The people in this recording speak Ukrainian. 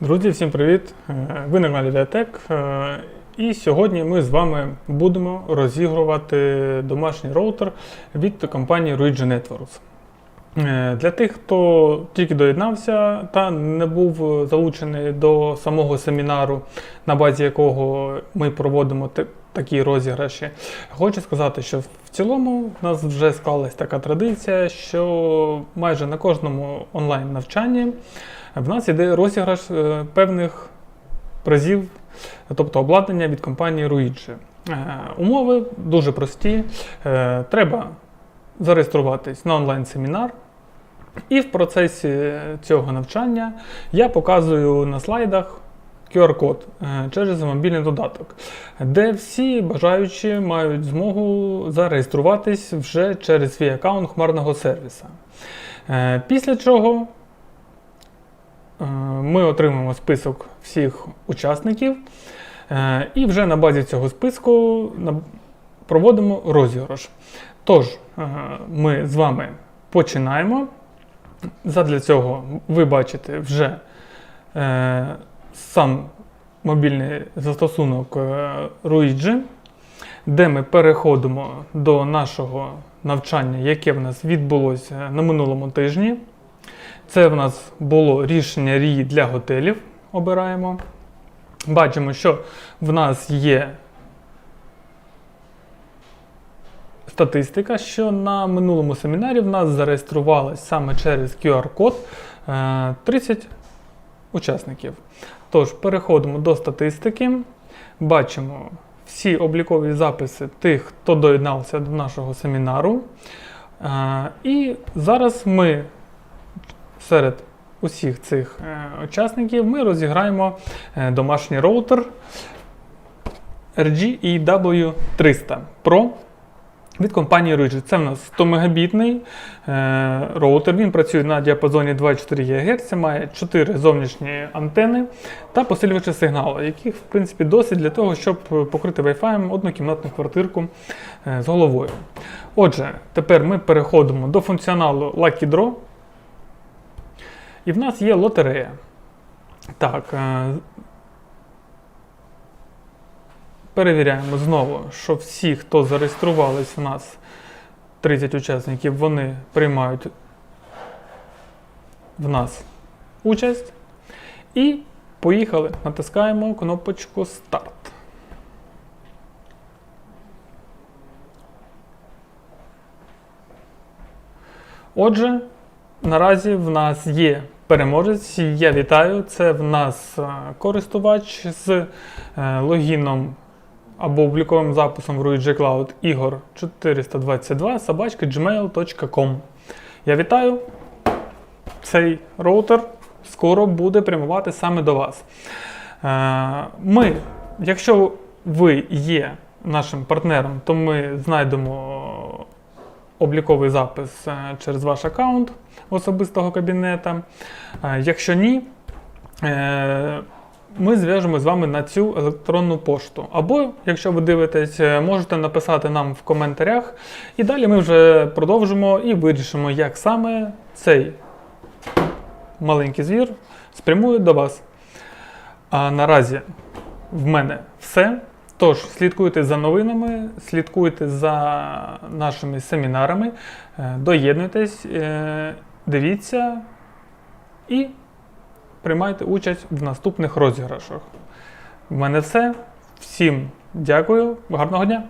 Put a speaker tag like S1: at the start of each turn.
S1: Друзі, всім привіт! Е, Ви на каналі Диатек. Е, І сьогодні ми з вами будемо розігрувати домашній роутер від компанії Ruigi Networks. Е, Для тих, хто тільки доєднався та не був залучений до самого семінару, на базі якого ми проводимо такі розіграші, хочу сказати, що в цілому в нас вже склалась така традиція, що майже на кожному онлайн-навчанні в нас іде розіграш е, певних призів, тобто обладнання від компанії Ruigi. Е, Умови дуже прості. Е, Треба зареєструватись на онлайн-семінар. І в процесі цього навчання я показую на слайдах QR-код через мобільний додаток, де всі бажаючі мають змогу зареєструватись вже через свій аккаунт хмарного сервіса. Після чого ми отримаємо список всіх учасників, е, і вже на базі цього списку проводимо розіграш. Тож, е, ми з вами починаємо. Задля цього ви бачите вже е, сам мобільний застосунок е, Ruigi, де ми переходимо до нашого навчання, яке в нас відбулося на минулому тижні. Це в нас було рішення рії для готелів. Обираємо. Бачимо, що в нас є статистика, що на минулому семінарі в нас зареєструвалось саме через QR-код е, 30 учасників. Тож, переходимо до статистики. Бачимо всі облікові записи тих, хто доєднався до нашого семінару. Е, І зараз ми серед усіх цих е, учасників ми розіграємо е, домашній роутер RGEW300 Pro від компанії Ruigi. Це в нас 100 мегабітний е, роутер. Він працює на діапазоні 2,4 ГГц, має 4 зовнішні антени та посилювачі сигналу, яких в принципі досить для того, щоб покрити Wi-Fi однокімнатну квартирку з головою. Отже, тепер ми переходимо до функціоналу Lucky Draw. І в нас є лотерея. Так. е, Перевіряємо знову, що всі, хто зареєструвались в нас, 30 учасників, вони приймають в нас участь. І поїхали. Натискаємо кнопочку Старт. Отже, Наразі в нас є переможець. Я вітаю. Це в нас е, користувач з е, логіном або обліковим записом в Ruigi Cloud Ігор 422 собачки gmail.com. Я вітаю. Цей роутер скоро буде прямувати саме до вас. Е, Ми, якщо ви є нашим партнером, то ми знайдемо обліковий запис е, через ваш аккаунт особистого кабінета. Е, Якщо ні, е, ми зв'яжемо з вами на цю електронну пошту. Або, якщо ви дивитесь, можете написати нам в коментарях. І далі ми вже продовжимо і вирішимо, як саме цей маленький звір спрямує до вас. А наразі в мене все. Тож, слідкуйте за новинами, слідкуйте за нашими семінарами, е, доєднуйтесь, е, дивіться і приймайте участь в наступних розіграшах. В мене все. Всім дякую, гарного дня!